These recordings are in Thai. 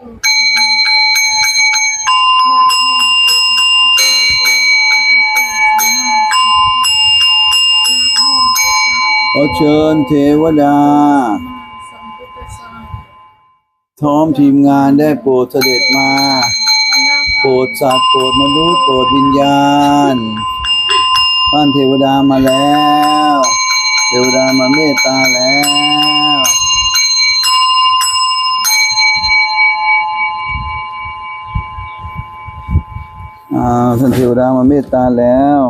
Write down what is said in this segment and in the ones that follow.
ขอเชิญเทวดา พร้อมทีมงานได้โปรดเสด็จมา โปรดสัตว์โปรดมนุษย์โปรดวิญญาณท่านเทวดามาแล้ว เทวดามาเมตตาแล้วาท่านเทวดามาเมตตาแล้ว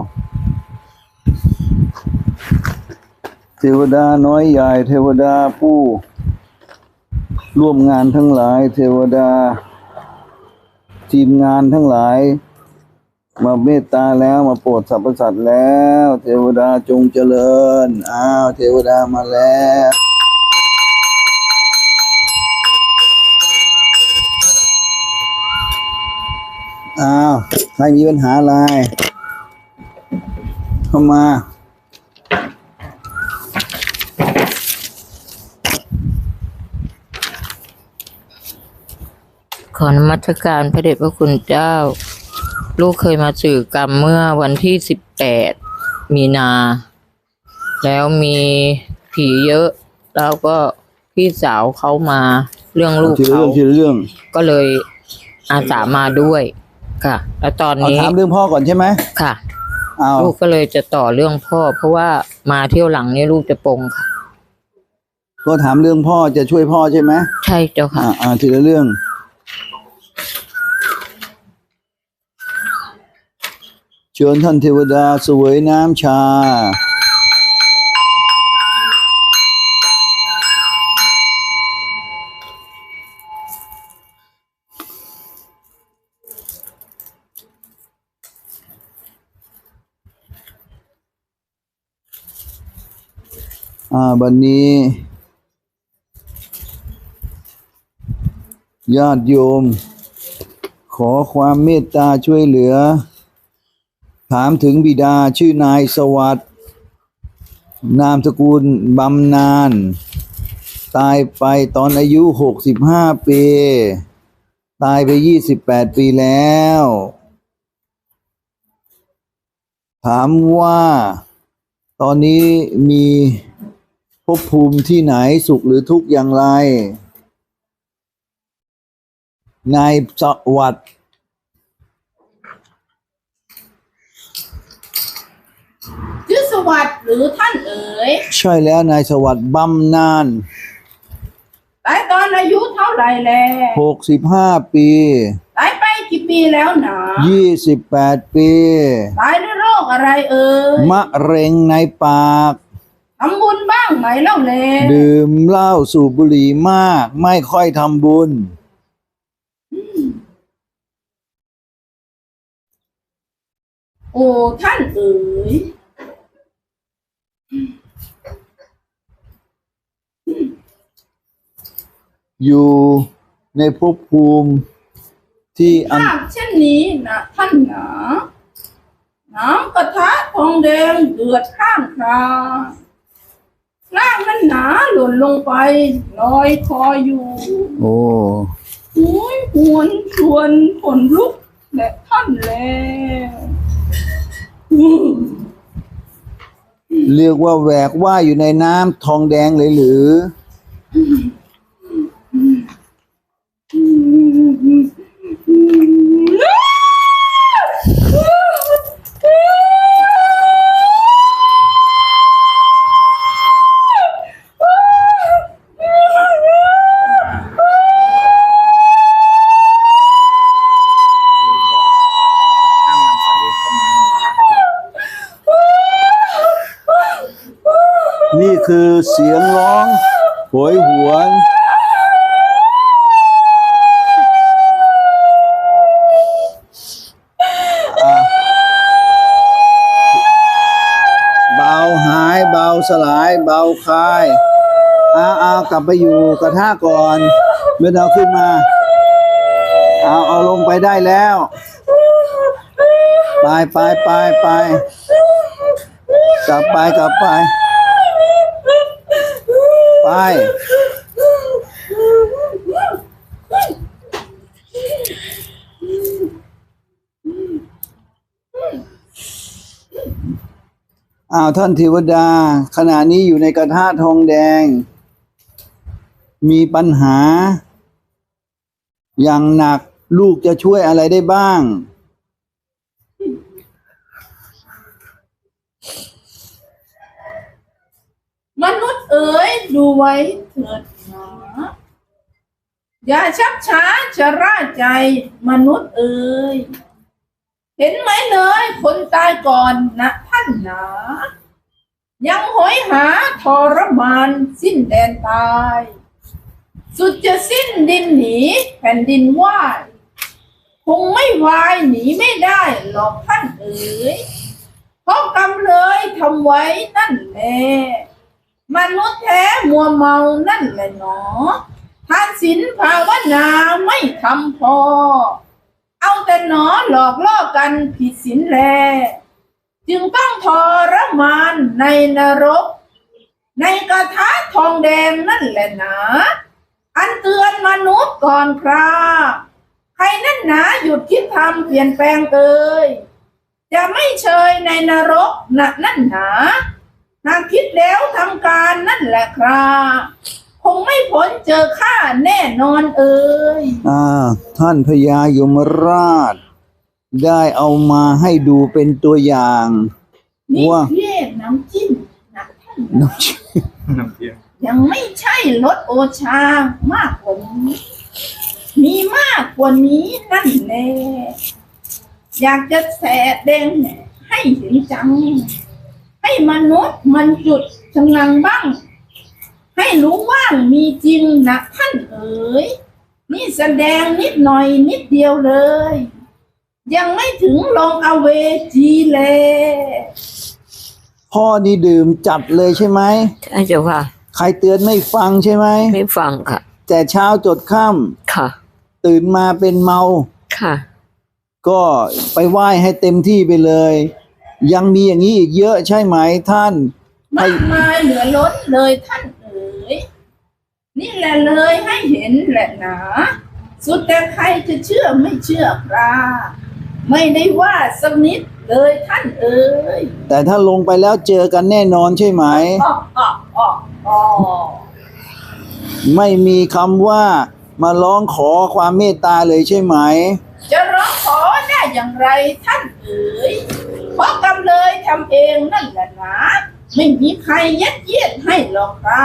เทวดาน้อยใหญ่ เทวดาผู้ ร่วมงานทั้งหลาย เทวดา ทีมงานทั้งหลาย มาเมตตาแล้วมาโปรดสรรพสัตว์แล้ว เทวดาจงเจริญอ้าวเทวดามาแล้วอ้าว ใครมีปัญหาอะไร เข้ามาขอนมัสการพระเดชพระคุณเจ้า ลูกเคยมาสื่อกรรมเมื่อวันที่สิบแปดมีนา แล้วมีผีเยอะ แล้วก็พี่สาวเขามาเรื่องลูกทีละเขาเรื่องทีละเรื่องก็เลยอาสามาด้วย ค่ะ แล้วตอนเอานี้ถามเรื่องพ่อก่อนใช่ไหมค่ะ เอาลูกก็เลยจะต่อเรื่องพ่อ เพราะว่ามาเที่ยวหลังนี้ลูกจะปลงค่ะ ก็ถามเรื่องพ่อจะช่วยพ่อใช่ไหมใช่เจ้าค่ะ อ่าอ่าทีละเรื่อง เชิญท่านเทวดาเสวยน้ำชา อ่าบันนี้ ญาติโยม ขอความเมตตาช่วยเหลือ ถามถึงบิดาชื่อนายสวัสด์นามสกุลบำนาญตายไปตอนอายุหกสิบห้าปี ตายไปยี่สิบแปดปีแล้ว ถามว่า ตอนนี้มี ภพภูมิที่ไหนสุขหรือทุกข์อย่างไรนายสวัสด์ชื่อสวัสดิ์หรือท่านเอ๋ยใช่แล้วนายสวัสด์บำนาญตายตอนอายุเท่าไหรแลหกสิบห้าปีตายไปกี่ปีแล้วหนายี่สิบแปดปีตายด้วยโรคอะไรเอ่ยมะเร็งในปาก ทำบุญบ้างไหมเล่าแลดื่มเหล้าสูบบุหรี่มาก ไม่ค่อยทำบุญ โอ้ท่านเอ๋ยอยู่ในภพภูมิที่อัน ภาพเช่นนี้นะท่านหนา น้ำกระทะทองแดงเดือดข้างคา ร่างนั้นหนาหล่นลงไปลอยคออยู่โอ้หยหวนชวนขนลุกและท่านแล้วอืมเรียกว่าแหวกว่ายอยู่ในน้ำทองแดงเลยหรือ นี่คือเสียงร้องโหยหวน อะเบาหายเบา สลายเบาคลายเอาเอากลับไปอยู่กระทะก่อน ไม่อเอาขึ้นมา เอาเอาลงไปได้แล้ว ไปไปไปไปกลับไปกลับไป ไป อ้าวท่านเทวดา ขณะนี้อยู่ในกระทะทองแดง มีปัญหา อย่างหนักลูกจะช่วยอะไรได้บ้าง มนุษย์เอ๋ยดูไว้เถิดหนาอย่าชักช้าชะร่าใจมนุษย์เอ๋ยเห็นไหมเลยคนตายก่อนนะท่านหนา ยังหอยหาทรมานสิ้นแดนตาย สุดจะสิ้นดินหนีแผ่นดินไหวคงไม่วายหนีไม่ได้หรอกท่านเอ๋ยเพราะกรรมเลยทำไว้นั่นแหละมนุษย์แท้มัวเมานั่นแหละหนอทานศีลภาวนาไม่ทำพอ เอาแต่หนอหลอกล่อกันผิดศีลแล จึงต้องทรมานในนรก ในกระทะทองแดงนั่นแหละนาอันเตือนมนุษย์ก่อนคราใครนั่นหนาหยุดคิดทำเปลี่ยนแปลงเอ่ยจะไม่เชยในนรกนะนั่นหนาหากคิดแล้วทำการนั่นแหละครับคงไม่พ้นเจอข้าแน่นอนเอ่ยอ่าท่านพญายมราช ได้เอามาให้ดูเป็นตัวอย่างนี่ว่าเรียกน้ำจิ้มนะท่านน้นะน้ำเทียมยังไม่ใช่รสโอชามากกว่านี้ มีมากกว่านี้นั่นแน่อยากจะแสดงให้เห็นจัง ให้มนุษย์มันจุดชะงังบ้าง ให้รู้ว่ามีจริงนะท่านเอ๋ยนี่แสดงนิดหน่อยนิดเดียวเลย ยังไม่ถึงลงเอาเวจีเลยำพ่อนี่ดื่มจัดเลยใช่ไหมใช่เจ้าค่ะ ใครเตือนไม่ฟังใช่ไหมไม่ฟังค่ะ แต่เช้าจดค่ค่ะำตื่นมาเป็นเมาค่ะ ก็ไปไหว้ให้เต็มที่ไปเลย ยังมีอย่างนี้อีกเยอะใช่ไหมท่านมากมายเหลือล้นเลยท่านเอ๋ยนี่แหละเลยให้เห็นแหละหนาสุดแต่ใครจะเชื่อไม่เชื่อครา ไม่ได้ว่าสักนิดเลยท่านเอ๋ยแต่ถ้าลงไปแล้วเจอกันแน่นอนใช่ไหม อ้ออ้ออ้ออ้อไม่มีคำว่ามาร้องขอความเมตตาเลยใช่ไหม จะร้องขอได้อย่างไรท่านเอ๋ยเพราะกำเลยทำเองนั่นแหละหนาไม่มีใครยัดเยียดให้หรอกครา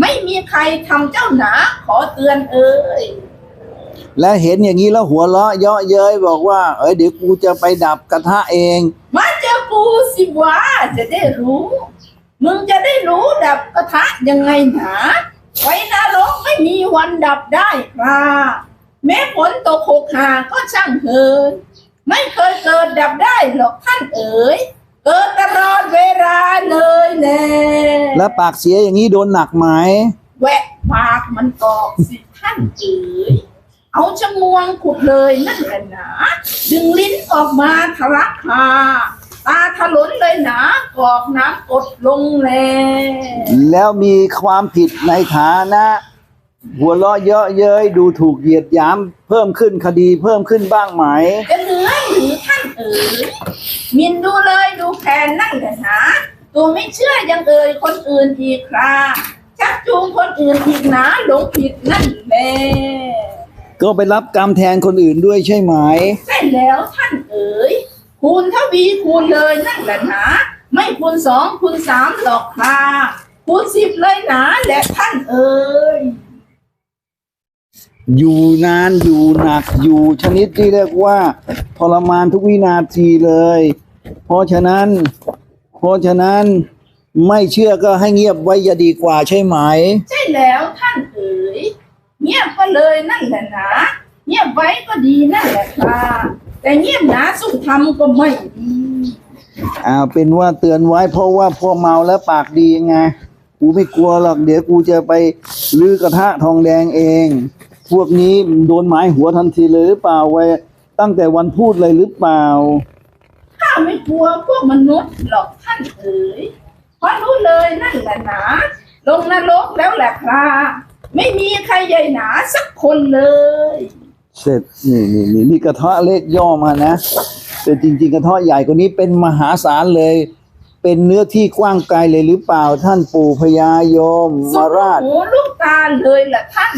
ไม่มีใครทำเจ้าหนาขอเตือนเอ๋ย และเห็นอย่างนี้แล้วหัวเราะเยาะเย้ยบอกว่า เอ้ยเดี๋ยวกูจะไปดับกระทะเอง มาเจอกูสิวะจะได้รู้ มึงจะได้รู้ดับกระทะยังไงหนาไว้นรกไม่มีวันดับได้ครับแม้ฝนตกหกหาก็ช่างเถินไม่เคยเกิดดับได้หรอกท่านเอ๋ยเกิดตลอดเวลาเลยแน่แล้วปากเสียอย่างนี้โดนหนักไหมแหวะปากมันกอกสิท่านเอ๋ย เอาชะงวงขุดเลยนั่นแหละหนาดึงลิ้นออกมาทะลักคาตาถลนเลยหนากอกน้ำกดลงแลแล้วมีความผิดในฐานะ หัวเราะเยาะเย้ยดูถูกเหยียดหยามเพิ่มขึ้นคดีเพิ่มขึ้นบ้างไหมจะเหลือหรือท่านเอ๋ยมินดูเลยดูแผนนั่นแหละหนาตัวไม่เชื่อยังเอ่ยคนอื่นอีกคราชักจูงคนอื่นอีกหนาหลงผิดนั่นแหละ ก็ไปรับกรรมแทนคนอื่นด้วยใช่ไหม ใช่แล้วท่านเอ๋ยคูณทวีคูณเลยนั่นแหละหนาไม่คูณสองคูณสามหรอกคราคูณสิบเลยหนาและท่านเอ๋ยอยู่นานอยู่หนักอยู่ชนิดที่เรียกว่าทรมานทุกวินาทีเลย เพราะฉะนั้น เพราะฉะนั้นไม่เชื่อก็ให้เงียบไว้จะดีกว่าใช่ไหม ใช่แล้วท่านเอ๋ย เงียบก็เลยนั่นแหละนะเงียบไว้ก็ดีนั่นแหละค่ะแต่เงียบหนาสู้ทำก็ไม่ดีอ่าเป็นว่าเตือนไว้เพราะว่าพอเมาแล้วปากดีไงกูไม่กลัวหรอกเดี๋ยวกูจะไปลื้อกระทะทองแดงเอง พวกนี้โดนหมายหัวทันทีเลยหรือเปล่าไว้ตั้งแต่วันพูดเลยหรือเปล่าข้าไม่กลัวพวกมนุษย์หรอกท่านเอ๋ยเพราะรู้เลยนั่นแหละนะลงนรกแล้วแหละค่ะ ไม่มีใครใหญ่หนาสักคนเลย เสร็จนี่นี่นี่นี่กระเทาะเล็กย่อมานะแต่จริง ๆ กระเทาะใหญ่กว่านี้เป็นมหาศาลเลย เป็นเนื้อที่กว้างไกลเลยหรือเปล่าท่านปู่พญายมสุมาดราชหูลูกตาเลยล่ะท่าน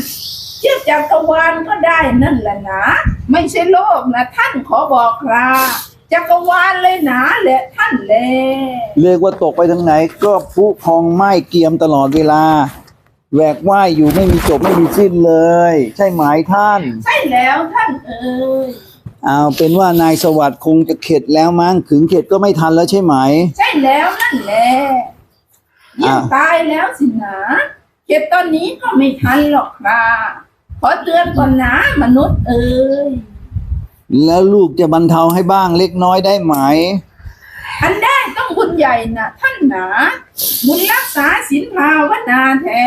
เทียบจักรวาลก็ได้นั่นแหละนะ ไม่ใช่โลกนะท่านขอบอกคราจักรวาลเลยนะแหละท่านแลเรียกว่าตกไปทางไหนก็พุพองไหม้เกรียมตลอดเวลา แหวกว่ายอยู่ไม่มีจบไม่มีสิ้นเลย ใช่ไหมท่าน ใช่แล้วท่านเอ๋ยเอาเป็นว่านายสวัสดิ์คงจะเข็ดแล้วมั้งถึงเข็ดก็ไม่ทันแล้วใช่ไหม ใช่แล้วนั่นแหละยิ่งอ่าตายแล้วสินะเก็บตอนนี้ก็ไม่ทันหรอกครับขอเตือนก่อนนะมนุษย์เอ๋ยแล้วลูกจะบรรเทาให้บ้างเล็กน้อยได้ไหม อันได้ต้องบุญใหญ่นะท่านหนาบุญรักษาศีลภาวนาแท้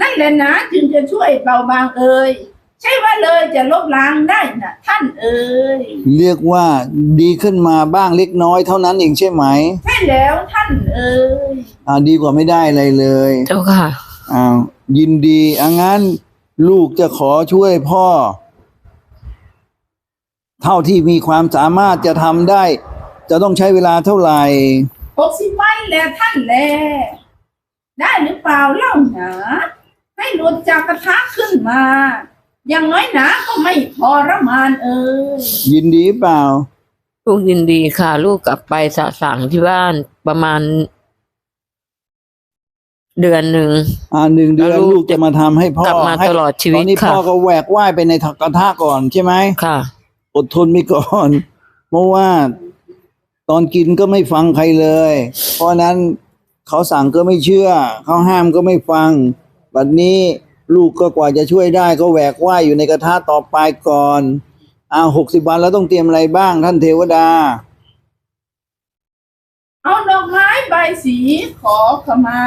นั่นแหละนะจึงจะช่วยเบาบางเอ่ยใช่ว่าเลยจะลบล้างได้นะท่านเอ่ยเรียกว่าดีขึ้นมาบ้างเล็กน้อยเท่านั้นเองใช่ไหมใช่แล้วท่านเอ่ยอ่าดีกว่าไม่ได้อะไรเลย เจ้าค่ะอ้าวยินดีอังั้นลูกจะขอช่วยพ่อ เท่าที่มีความสามารถจะทำได้ จะต้องใช้เวลาเท่าไหร่หกสิบวันแหละท่านแลได้หรือเปล่าเล่าหนาให้หลุดจากกระทะขึ้นมา อย่างน้อยหนาก็ไม่ทรมานเอ่ยยินดีเปล่า ลูกยินดีค่ะ ลูกกลับไปสะสั่งที่บ้านประมาณ เดือนหนึ่ง อ่าหนึ่งเดือนแล้วลูก ลูกจะมาทำให้พ่อกลับมาให้ตลอดชีวิตตอนนี้ค่ะพ่อก็แหวกว่ายไปในกระทะก่อนใช่ไหม ค่ะ อดทนไปก่อน เพราะว่า ตอนกินก็ไม่ฟังใครเลย เพราะนั้นเขาสั่งก็ไม่เชื่อ เขาห้ามก็ไม่ฟัง บัดนี้ลูกก็กว่าจะช่วยได้ก็แหวกว่ายอยู่ในกระทะต่อไปก่อนอ้าวหกสิบวันแล้วต้องเตรียมอะไรบ้างท่านเทวดา เอาดอกไม้ใบสีขอขมา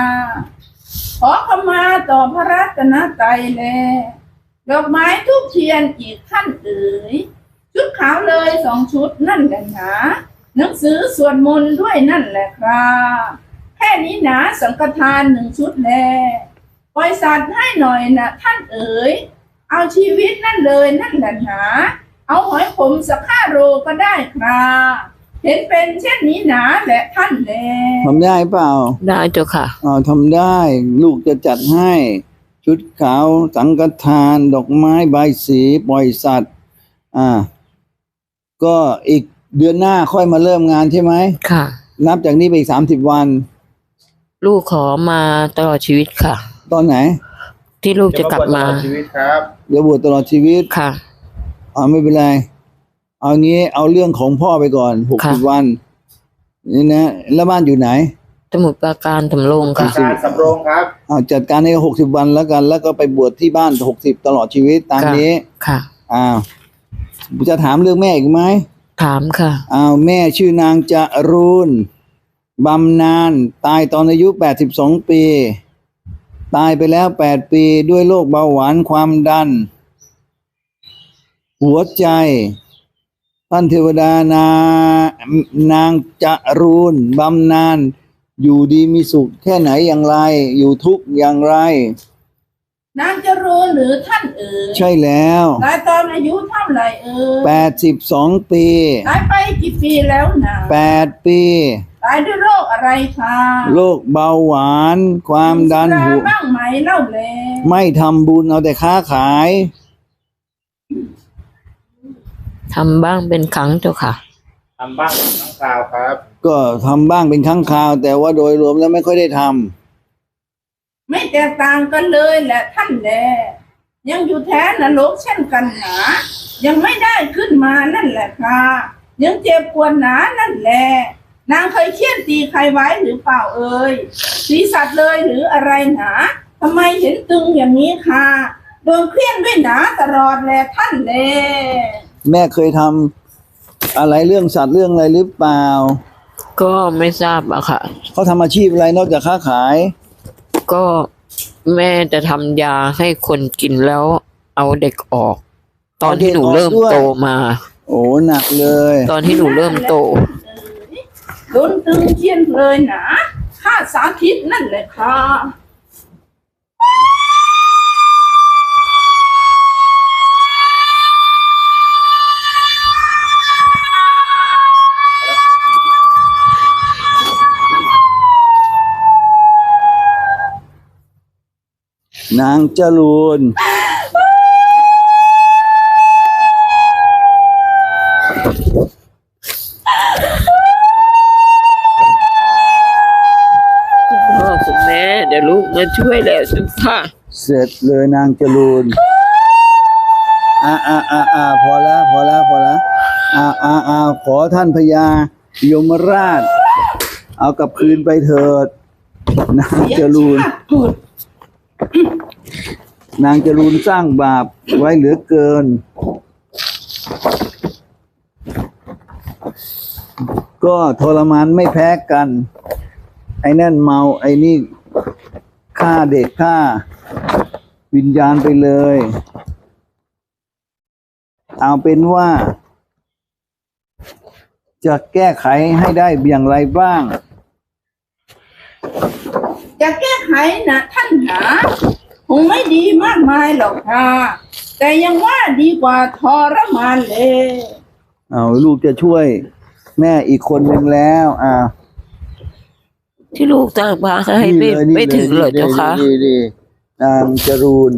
ขอขมาต่อพระรัตนตรัยแลดอกไม้ทุกเทียนอีกท่านเอ๋ยชุดขาวเลยสองชุดนั่นแหละหนะ หนังสือสวดมนต์ด้วยนั่นแหละครับแค่นี้หนาสังฆทานหนึ่งชุดแลปล่อยสัตว์ให้หน่อยนะท่านเอ๋ย เอาชีวิตนั่นเลยนั่นแหละหนาเอาหอยขมสักห้าโลก็ได้ครับเห็นเป็นเช่นนี้หนาแหละท่านแลทำได้เปล่าได้เจ้าค่ะอ๋อทำได้ ลูกจะจัดให้ ชุดขาวสังฆทาน ดอกไม้ใบายสีปล่อยสัตว์ อ่า ก็อีก เดือนหน้าค่อยมาเริ่มงานใช่ไหมค่ะ นับจากนี้ไปอีกสามสิบวัน ลูกขอมาตลอดชีวิตค่ะ ตอนไหน ที่ลูกจะกลับมาจะบวชตลอดชีวิตครับ เดี๋ยวบวชตลอดชีวิตค่ะอ๋อไม่เป็นไร เอางี้เอาเรื่องของพ่อไปก่อนหกค่ะสิบวัน นี่นะ แล้วบ้านอยู่ไหน สมุทรปราการทำลงค่ะ การสำโรงครับ เอาจัดการให้หกสิบวันแล้วกัน แล้วก็ไปบวชที่บ้านหกสิบตลอดชีวิตตามค่ะ นี้ ค่ะอ้าวจะถามเรื่องแม่อีกไหม ถามค่ะอ้าวแม่ชื่อนางจรูนบำนาญตายตอนอายุ 82 ปี ตายไปแล้ว 8 ปีด้วยโรคเบาหวานความดัน หัวใจ ท่านเทวดานานางจรูนบำนาญอยู่ดีมีสุขแค่ไหนอย่างไร อยู่ทุกข์อย่างไร นางจะรู้หรือท่านเอ๋ยใช่แล้วตายตอนอายุเท่าไหร่เอ๋ย82ปีตายไปกี่ปีแล้วนะ8ปีตายด้วยโรคอะไรคะโรคเบาหวาน ความดันมีสุหัราวบ้างไหมเล่าเลยไม่ทำบุญเอาแต่ค้าขายทำบ้างเป็นครั้งเจ้าค่ะ ทำบ้างทั้งคราวครับ ก็ทำบ้างเป็นครั้งคราว แต่ว่าโดยรวมแล้วไม่ค่อยได้ทำ ไม่แตกต่างกันเลยแหละท่านแลยังอยู่แท้นรกเช่นกันหนายังไม่ได้ขึ้นมานั่นแหละค่ะ ยังเจ็บปวดหนานั่นแหละนางเคยเคี่ยนตีใครไว้หรือเปล่าเอ่ยสีสัตว์เลยหรืออะไรหนาทำไมเห็นตึงอย่างนี้ค่ะโดนเครียนด้วยหนาตลอดแหละท่านแลแม่เคยทำอะไรเรื่องสัตว์เรื่องอะไรหรือเปล่า ก็ไม่ทราบอะค่ะ เขาทำอาชีพอะไรนอกจากค้าขาย ก็แม่จะทำยาให้คนกินแล้วเอาเด็กออก ตอนที่หนูเริ่มโตมา โอ้หนักเลย ตอนที่หนูเริ่มโตโดนตึงเคียนเลยนะข้าสาธิตนั่นแหละค่ะ นางจรูนคุณพ่อคุณแม่เดี๋ยวลูกมาช่วยแล้วเจ้าค่ะ เสร็จเลยนางจรูนอ่าอ่าอ่าอ่าพอแล้วพอแล้วพอแล้วอ่าอ่าอ่าขอท่านพญายมราช เอากลับคืนไปเถิดนางจรูนชาติเกิด นางจรูนสร้างบาปไว้เหลือเกิน ก็ทรมานไม่แพ้กัน ไอ้นั่นเมาไอ้นี่ฆ่าเด็กฆ่า วิญญาณไปเลย เอาเป็นว่า จะแก้ไขให้ได้อย่างไรบ้าง จะแก้ไขนะท่านหนา งไม่ดีมากมายหรอกค่ะ แต่ยังว่าดีกว่าทรมานเลย เอาลูกจะช่วย แม่อีกคนหนึ่งแล้ว อ่าที่ลูกตั้งมาให้ไม่นี่เลยนี่ไม่ถึงเหรอนี่เจ้าค่ะนี่นี่นางจรูน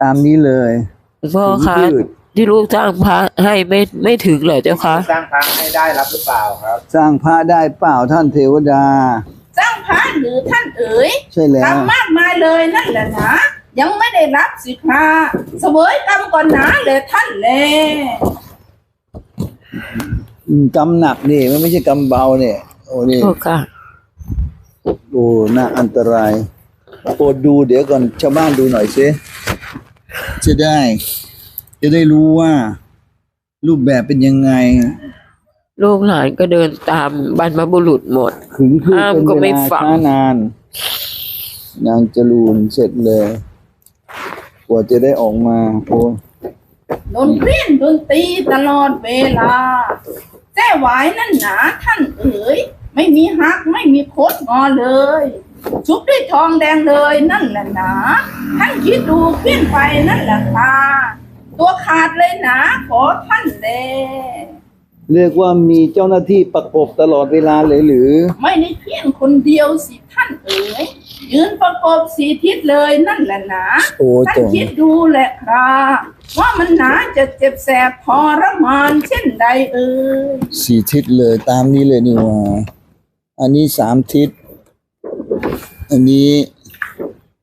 ตามนี้เลยคุณพ่อคะถึงยืดที่ลูกตั้งพระให้ไม่ไม่ถึงเหรอเจ้าค่ะสร้างทางให้ได้รับหรือเปล่าครับ สร้างพระได้เปล่าท่านเทวดา สร้างพระ หรือท่านเอ๋ยใช่แล้วทำมากมายเลยนั่นแหละนะยังไม่ได้รับสิคราเสวยกรรมก่อนหนาเลยท่านเลยอืมกำหนักนี่มันไม่ใช่กำเบาเนี่ย โอ้นี่พ่อค่ะโอ้น่าอันตรายโปรดดูเดี๋ยวก่อนชาวบ้านดูหน่อยสิจะได้ จะได้รู้ว่า รูปแบบเป็นยังไง ลูกหลานก็เดินตามบรรพบุรุษหมด ขึงพืชห้ามเป็นก็เวไม่ลาฟัง ช้านาน นางจรูนเสร็จเลย กว่าจะได้ออกมาโอ้โดนเรียนโดนตีตลอดเวลาแจ้หวายนั่นหนาท่านเอ๋ย ไม่มีหักไม่มีโคดงอเลย ชุบด้วยทองแดงเลยนั่นแหละหนาท่านคิดดูเพี้ยนไปนั่นแหละค่ะตัวขาดเลยหนาขอท่านเลย เรียกว่ามีเจ้าหน้าที่ประกบตลอดเวลาเลยหรือ ไม่ได้เพียงคนเดียวสิท่านเอ๋ยยืนประกบสีทิศเลยนั่นแหละหนาโอ้ท่านตรงคิดดูแหละครับว่ามันหนาจะเจ็บแสบทรมานเช่นใดเอ่ยสี่ทิศเลยตามนี้เลยนี่หว่าอันนี้สามทิศ อันนี้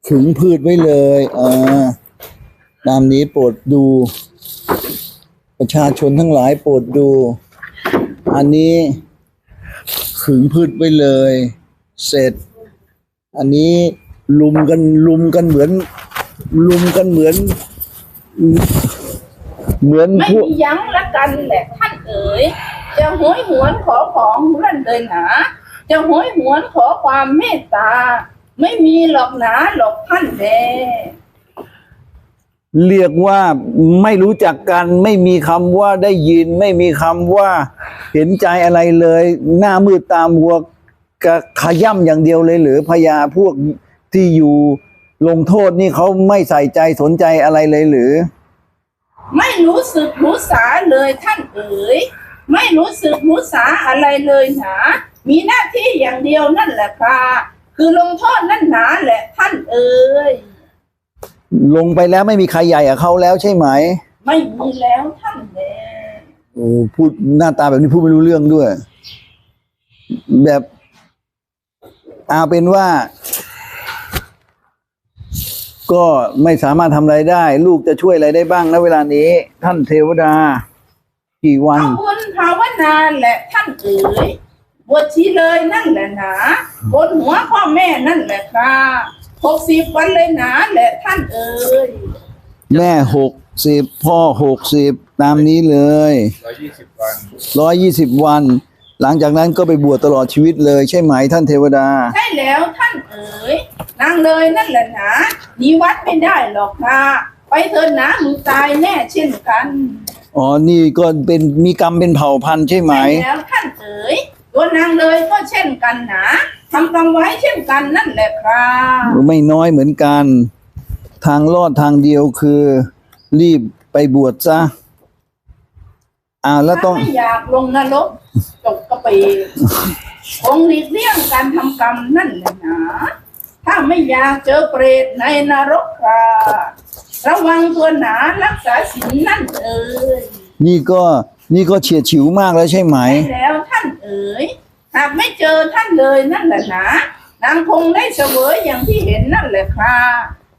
ขึงพืชไว้เลยอ่าตามนี้โปรดดู ประชาชนทั้งหลายโปรดดู อันนี้ขึงพืชไว้เลย เสร็จ อันนี้ลุมกันลุมกันเหมือน ลุมกันเหมือน เหมือนไม่พวกมียั้งละกันแหละท่านเอ๋ย จะหวยหวนขอของนั่นเลยหนาจะหวยหวนขอความเมตตา ไม่มีหรอกหนาหรอกท่านแด เรียกว่าไม่รู้จักกันไม่มีคำว่าได้ยิน ไม่มีคำว่าเห็นใจอะไรเลย หน้ามืดตามวัวกขย่ำอย่างเดียวเลยหรือพญาพวกที่อยู่ลงโทษนี่เขาไม่ใส่ใจสนใจอะไรเลยหรือ ไม่รู้สึกรู้สาเลยท่านเอ๋ยไม่รู้สึกรู้สาอะไรเลยหนามีหน้าที่อย่างเดียวนั่นแหละค่ะคือลงโทษนั่นหนาแหละท่านเอ๋ย ลงไปแล้วไม่มีใครใหญ่กับเขาแล้วใช่ไหม ไม่มีแล้วท่านแลโอ้พูดหน้าตาแบบนี้พูดไม่รู้เรื่องด้วย แบบเอาเป็นว่า ก็ไม่สามารถทำอะไรได้ ลูกจะช่วยอะไรได้บ้างณเวลานี้ ท่านเทวดา กี่วันเอาบุญภาวนาแหละท่านเอ๋ยบวชชีเลยนั่นแหละหนาบนหัวพ่อแม่นั่นแหละค่ะ หกสิบวันเลยหนาแหละท่านเอ๋ยแม่หกสิบพ่อหกสิบตามนี้เลยร้อยยี่สิบวันร้อยยี่สิบวัน หลังจากนั้นก็ไปบวชตลอดชีวิตเลยใช่ไหมท่านเทวดา ใช่แล้วท่านเอ๋ยนางเลยนั่นแหละหนาหนีวัดไม่ได้หรอกค่ะไปเถิดนะมึงตายแน่เช่นกันอ๋อ นี่ก็เป็นมีกรรมเป็นเผ่าพันธุ์ใช่ไหมใช่แล้วท่านเอ๋ยตัวนางเลยก็เช่นกันนะ ทำกรรมไว้เช่นกันนั่นแหละครับไม่น้อยเหมือนกัน ทางรอดทางเดียวคือ รีบไปบวชซะอ่าแล้วต้องถ้าไม่อยากลงนรกจบกระปีคงหลีกเลี่ยงการทำกรรมนั่นแหละนะถ้าไม่อยากเจอเปรตในนรกค่ะระวังตัวหนารักษาศีลนั่นเอ่ยนี่ก็นี่ก็เฉียดฉิวมากแล้วใช่ไหมใช่แล้วท่านเอ๋ย หากไม่เจอท่านเลยนั่นแหละนะนางคงได้เสวยอย่างที่เห็นนั่นแหละค่ะ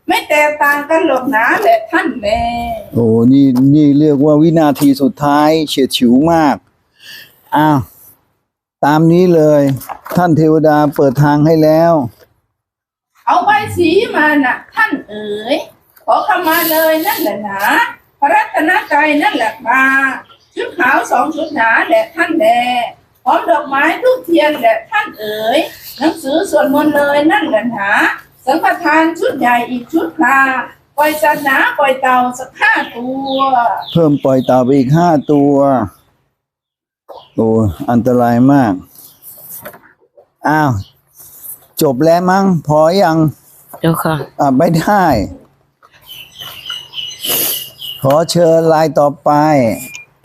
ไม่แตกต่างกันหรอกนะแหละท่านแม่โอ้นี่นี่เรียกว่าวินาทีสุดท้ายเฉียดฉิวมากอ้าวตามนี้เลย ท่านเทวดาเปิดทางให้แล้ว เอาใบสีมานะท่านเอ๋ยขอเข้ามาเลยนั่นแหละนะพระรัตนกายนั่นแหละค่ะชุดขาวสองชุดหนาแหละท่านแล พร้อมดอกไม้ทุกเทียนแหละท่านเอ๋ยหนังสือสวดมนต์เลยนั่นแหละนะสังฆทานชุดใหญ่อีกชุดค่ะปล่อยสัตว์หนาปล่อยเต่าสักห้าตัว เพิ่มปล่อยเต่าไปอีกห้าตัวโอ้อันตรายมาก อ้าว จบแล้วมั้ง พอยังเจ้าค่ะอะไม่ได้ ขอเชิญลายต่อไป